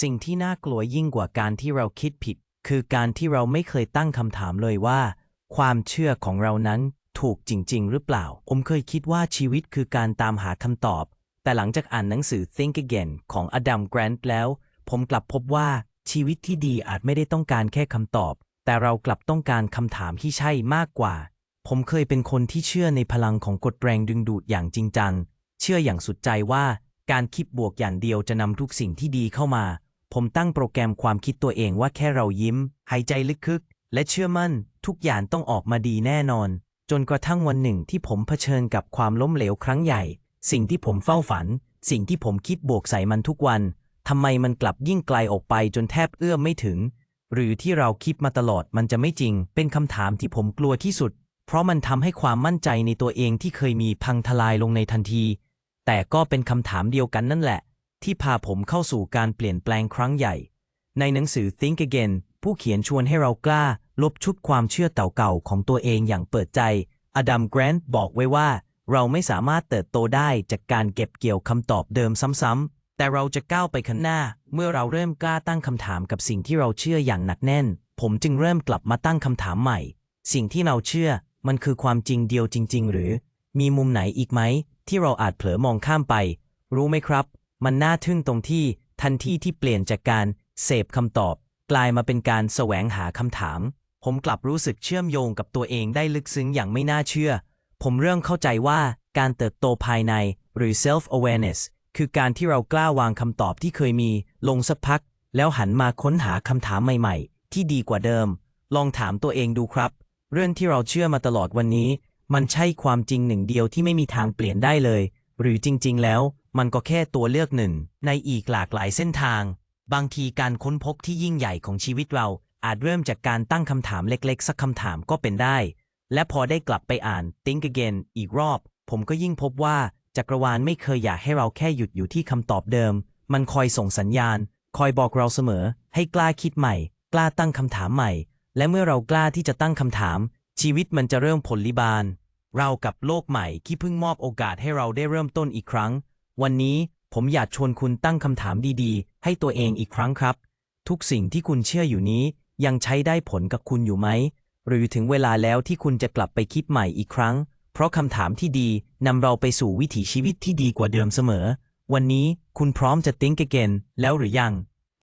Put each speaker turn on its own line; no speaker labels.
สิ่งที่น่ากลัวยิ่งกว่าการที่เราคิดผิด คือการที่เราไม่เคยตั้งคำถามเลยว่า ความเชื่อของเรานั้นถูกจริง ๆ หรือเปล่า ผมเคยคิดว่าชีวิตคือการตามหาคำตอบ แต่หลังจากอ่านหนังสือ Think Again ของอดัมแกรนต์แล้ว ผมกลับพบว่าชีวิตที่ดีอาจไม่ได้ต้องการแค่คำตอบ แต่เรากลับต้องการคำถามที่ใช่มากกว่า ผมเคยเป็นคนที่เชื่อในพลังของกฎแรงดึงดูดอย่างจริงจัง เชื่ออย่างสุดใจว่าการคิดบวกอย่างเดียวจะนำทุกสิ่งที่ดีเข้ามา ผมตั้งโปรแกรมความคิดตัวเองว่าแค่เรายิ้ม หายใจลึกๆและเชื่อมั่น ทุกอย่างต้องออกมาดีแน่นอน จนกระทั่งวันหนึ่งที่ผมเผชิญกับความล้มเหลวครั้งใหญ่ สิ่งที่ผมเฝ้าฝัน สิ่งที่ผมคิดบวกใส่มันทุกวันทำไมมันกลับยิ่งไกลออกไปจนแทบเอื้อมไม่ถึง หรือที่เราคิดมาตลอดมันจะไม่จริง เป็นคำถามที่ผมกลัวที่สุด เพราะมันทำให้ความมั่นใจในตัวเองที่เคยมีพังทลายลงในทันที แต่ก็เป็นคำถามเดียวกันนั่นแหละ ที่พาผมเข้าสู่การเปลี่ยนแปลงครั้งใหญ่ ในหนังสือ Think Again ผู้เขียนชวนให้เรากล้า ลบชุดความเชื่อเก่าๆของตัวเองอย่างเปิดใจ อดัมแกรนต์บอกไว้ว่า เราไม่สามารถเติบโตได้จากการเก็บเกี่ยวคำตอบเดิมซ้ำๆ แต่เราจะก้าวไปข้างหน้า เมื่อเราเริ่มกล้าตั้งคำถามกับสิ่งที่เราเชื่ออย่างหนักแน่น ผมจึงเริ่มกลับมาตั้งคำถามใหม่ สิ่งที่เราเชื่อ มันคือความจริงเดียวจริง ๆ หรือ มีมุมไหนอีกไหมที่เราอาจเผลอมองข้ามไป รู้ไหมครับ มันน่าทึ่งตรงที่ทันทีที่เปลี่ยนจากการเสพคำตอบ กลายมาเป็นการแสวงหาคำถาม ผมกลับรู้สึกเชื่อมโยงกับตัวเองได้ลึกซึ้งอย่างไม่น่าเชื่อ ผมเริ่มเข้าใจว่าการเติบโตภายในหรือ self awareness คือการที่เรากล้าวางคำตอบที่เคยมี ลงสักพัก แล้วหันมาค้นหาคำถามใหม่ๆ ที่ดีกว่าเดิม ลองถามตัวเองดูครับ เรื่องที่เราเชื่อมาตลอดวันนี้ มันใช่ความจริงหนึ่งเดียวที่ไม่มีทางเปลี่ยนได้เลย หรือจริง ๆ แล้ว มันก็แค่ตัวเลือกหนึ่ง ในอีกหลากหลายเส้นทาง บางทีการค้นพบที่ยิ่งใหญ่ของชีวิตเรา อาจเริ่มจากการตั้งคำถามเล็กๆ สักคำถามก็เป็นได้ และพอได้กลับไปอ่าน Think Again อีกรอบ ผมก็ยิ่งพบว่าจักรวาลไม่เคยอยากให้เราแค่หยุดอยู่ที่คำตอบเดิม มันคอยส่งสัญญาณ คอยบอกเราเสมอ ให้กล้าคิดใหม่ กล้าตั้งคำถามใหม่ และเมื่อเรากล้าที่จะตั้งคำถาม ชีวิตมันจะเริ่มผลลิบานเรากับโลกใหม่ที่เพิ่งมอบโอกาสให้เราได้เริ่มต้นอีกครั้ง วันนี้ผมอยากชวนคุณตั้งคำถามดีๆ ให้ตัวเองอีกครั้งครับ ทุกสิ่งที่คุณเชื่ออยู่นี้ ยังใช้ได้ผลกับคุณอยู่ไหม หรือถึงเวลาแล้วที่คุณจะกลับไปคิดใหม่อีกครั้ง เพราะคำถามที่ดีนำเราไปสู่วิถีชีวิตที่ดีกว่าเดิมเสมอ วันนี้คุณพร้อมจะ think again แล้วหรือยัง